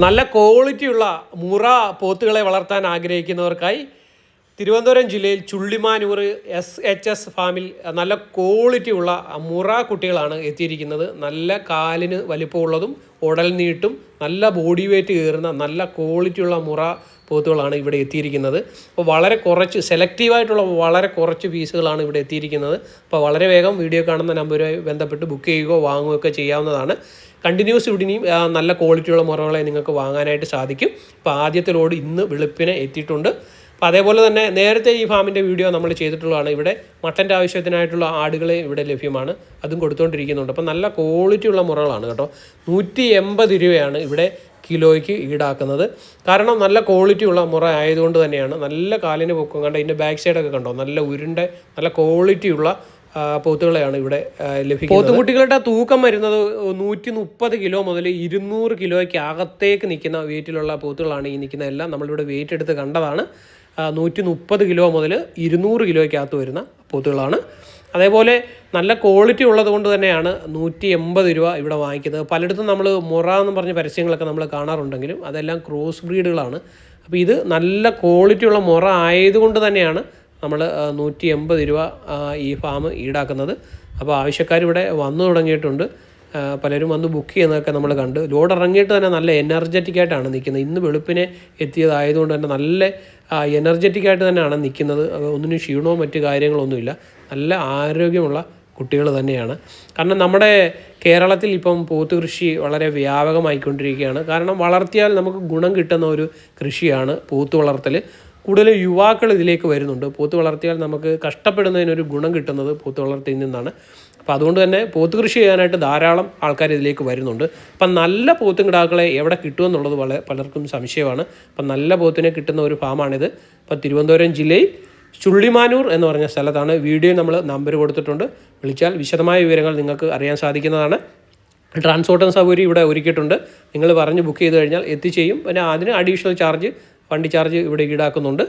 നല്ല ക്വാളിറ്റിയുള്ള മുറ പോത്തുകളെ വളർത്താൻ ആഗ്രഹിക്കുന്നവർക്കായി തിരുവനന്തപുരം ജില്ലയിൽ ചുള്ളിമാനൂർ എസ് എച്ച് എസ് ഫാമിൽ നല്ല ക്വാളിറ്റി ഉള്ള മുറ കുട്ടികളാണ് എത്തിയിരിക്കുന്നത്. നല്ല കാലിന് വലിപ്പമുള്ളതും ഉടൽ നീട്ടും നല്ല ബോഡി വെയിറ്റ് കയറുന്ന നല്ല ക്വാളിറ്റിയുള്ള മുറ പോത്തുകളാണ് ഇവിടെ എത്തിയിരിക്കുന്നത്. അപ്പോൾ വളരെ കുറച്ച് സെലക്റ്റീവായിട്ടുള്ള വളരെ കുറച്ച് പീസുകളാണ് ഇവിടെ എത്തിയിരിക്കുന്നത്. അപ്പോൾ വളരെ വേഗം വീഡിയോ കാണുന്ന നമ്പറുമായി ബന്ധപ്പെട്ട് ബുക്ക് ചെയ്യുകയോ വാങ്ങുകയോ ഒക്കെ ചെയ്യാവുന്നതാണ്. കണ്ടിന്യൂസ് ഇവിടെയും നല്ല ക്വാളിറ്റിയുള്ള മുറകളെ നിങ്ങൾക്ക് വാങ്ങാനായിട്ട് സാധിക്കും. അപ്പോൾ ആദ്യത്തെ ലോഡ് ഇന്ന് വെളുപ്പിനെ എത്തിയിട്ടുണ്ട്. അപ്പോൾ അതേപോലെ തന്നെ നേരത്തെ ഈ ഫാമിന്റെ വീഡിയോ നമ്മൾ ചെയ്തിട്ടുള്ളതാണ്. ഇവിടെ മട്ടന്റെ ആവശ്യത്തിനായിട്ടുള്ള ആടുകളെ ഇവിടെ ലഭ്യമാണ്. അതും കൊടുത്തുകൊണ്ടിരിക്കുന്നുണ്ട് അപ്പോൾ നല്ല ക്വാളിറ്റി ഉള്ള മുറകളാണ് കേട്ടോ. നൂറ്റി എൺപത് രൂപയാണ് ഇവിടെ കിലോയ്ക്ക് ഈടാക്കുന്നത്. കാരണം നല്ല ക്വാളിറ്റി ഉള്ള മുറ ആയതുകൊണ്ട് തന്നെയാണ് നല്ല കാലിന് പൊക്കം. കണ്ട ഇതിന്റെ ബാക്ക് സൈഡൊക്കെ കണ്ടോ? നല്ല ഉരുണ്ട നല്ല ക്വാളിറ്റിയുള്ള ആ, പോത്തുകളെയാണ് ഇവിടെ ലഭിക്കുന്നത്. പോത്തുകുട്ടികളുടെ തൂക്കം വരുന്നത് നൂറ്റി മുപ്പത് കിലോ മുതൽ ഇരുന്നൂറ് കിലോയ്ക്ക് അകത്തേക്ക് നിൽക്കുന്ന വെയിറ്റിലുള്ള പോത്തുകളാണ് ഈ നിൽക്കുന്ന എല്ലാം നമ്മളിവിടെ വെയിറ്റ് എടുത്ത് കണ്ടതാണ്. നൂറ്റി മുപ്പത് കിലോ മുതൽ ഇരുന്നൂറ് കിലോയ്ക്കകത്ത് വരുന്ന പോത്തുകളാണ്. അതേപോലെ നല്ല ക്വാളിറ്റി ഉള്ളത് കൊണ്ട് തന്നെയാണ് നൂറ്റി എൺപത് രൂപ ഇവിടെ വാങ്ങിക്കുന്നത്. പലയിടത്തും നമ്മൾ മുറ എന്ന് പറഞ്ഞ പരസ്യങ്ങളൊക്കെ നമ്മൾ കാണാറുണ്ടെങ്കിലും അതെല്ലാം ക്രോസ് ബ്രീഡുകളാണ് അപ്പോൾ ഇത് നല്ല ക്വാളിറ്റിയുള്ള മുറ ആയതുകൊണ്ട് തന്നെയാണ് നമ്മൾ നൂറ്റി എൺപത് രൂപ ഈ ഫാം ഈടാക്കുന്നത്. അപ്പോൾ ആവശ്യക്കാർ ഇവിടെ വന്നു തുടങ്ങിയിട്ടുണ്ട്. പലരും വന്ന് ബുക്ക് ചെയ്യുന്നതൊക്കെ നമ്മൾ കണ്ട്. ലോഡ് ഇറങ്ങിയിട്ട് തന്നെ നല്ല എനർജറ്റിക് ആയിട്ടാണ് നിൽക്കുന്നത്. ഇന്ന് വെളുപ്പിനെ എത്തിയതായതുകൊണ്ട് തന്നെ നല്ല എനർജറ്റിക് ആയിട്ട് തന്നെയാണ് നിൽക്കുന്നത്. ഒന്നിനും ക്ഷീണവും മറ്റു കാര്യങ്ങളൊന്നുമില്ല. നല്ല ആരോഗ്യമുള്ള കുട്ടികൾ തന്നെയാണ്. കാരണം നമ്മുടെ കേരളത്തിൽ ഇപ്പം പോത്ത് കൃഷി വളരെ വ്യാപകമായിക്കൊണ്ടിരിക്കുകയാണ്. കാരണം വളർത്തിയാൽ നമുക്ക് ഗുണം കിട്ടുന്ന ഒരു കൃഷിയാണ് പോത്ത് വളർത്തൽ. കൂടുതൽ യുവാക്കൾ ഇതിലേക്ക് വരുന്നുണ്ട്. പോത്ത് വളർത്തിയാൽ നമുക്ക് കഷ്ടപ്പെടുന്നതിനൊരു ഗുണം കിട്ടുന്നത് പോത്ത് വളർത്തിയിൽ നിന്നാണ്. അപ്പോൾ അതുകൊണ്ട് തന്നെ പോത്ത് കൃഷി ചെയ്യാനായിട്ട് ധാരാളം ആൾക്കാർ ഇതിലേക്ക് വരുന്നുണ്ട്. അപ്പം നല്ല പോത്തും കിടാക്കളെ എവിടെ കിട്ടുമെന്നുള്ളത് വളരെ പലർക്കും സംശയമാണ്. അപ്പം നല്ല പോത്തിനെ കിട്ടുന്ന ഒരു ഫാമാണിത്. ഇപ്പം തിരുവനന്തപുരം ജില്ലയിൽ ചുള്ളിമാനൂർ എന്ന് പറഞ്ഞ സ്ഥലത്താണ് വീഡിയോ നമ്മൾ നമ്പർ കൊടുത്തിട്ടുണ്ട്. വിളിച്ചാൽ വിശദമായ വിവരങ്ങൾ നിങ്ങൾക്ക് അറിയാൻ സാധിക്കുന്നതാണ്. ട്രാൻസ്പോർട്ടിംഗ് സൗകര്യം ഇവിടെ ഒരുക്കിയിട്ടുണ്ട്. നിങ്ങൾ പറഞ്ഞ് ബുക്ക് ചെയ്ത് കഴിഞ്ഞാൽ എത്തിച്ചെയ്യും പിന്നെ അതിന് അഡീഷണൽ ചാർജ് വണ്ടി ചാർജ് ഇവിടെ ഈടാക്കുന്നുണ്ട്.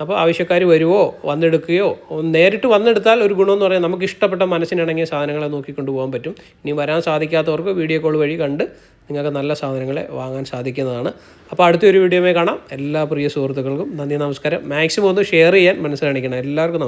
അപ്പോൾ ആവശ്യക്കാർ വരുവോ വന്നെടുക്കുകയോ നേരിട്ട് വന്നെടുത്താൽ ഒരു ഗുണമെന്ന് പറയാൻ നമുക്ക് ഇഷ്ടപ്പെട്ട മനസ്സിനിണങ്ങിയ സാധനങ്ങളെ നോക്കിക്കൊണ്ട് പോകാൻ പറ്റും. ഇനി വരാൻ സാധിക്കാത്തവർക്ക് വീഡിയോ കോൾ വഴി കണ്ട് നിങ്ങൾക്ക് നല്ല സാധനങ്ങളെ വാങ്ങാൻ സാധിക്കുന്നതാണ്. അപ്പോൾ അടുത്തൊരു വീഡിയോയിൽ കാണാം. എല്ലാ പ്രിയ സുഹൃത്തുക്കൾക്കും നന്ദി നമസ്കാരം. മാക്സിമം ഒന്ന് ഷെയർ ചെയ്യാൻ മനസ്സിലാണിക്കണം എല്ലാവർക്കും നമസ്കാരം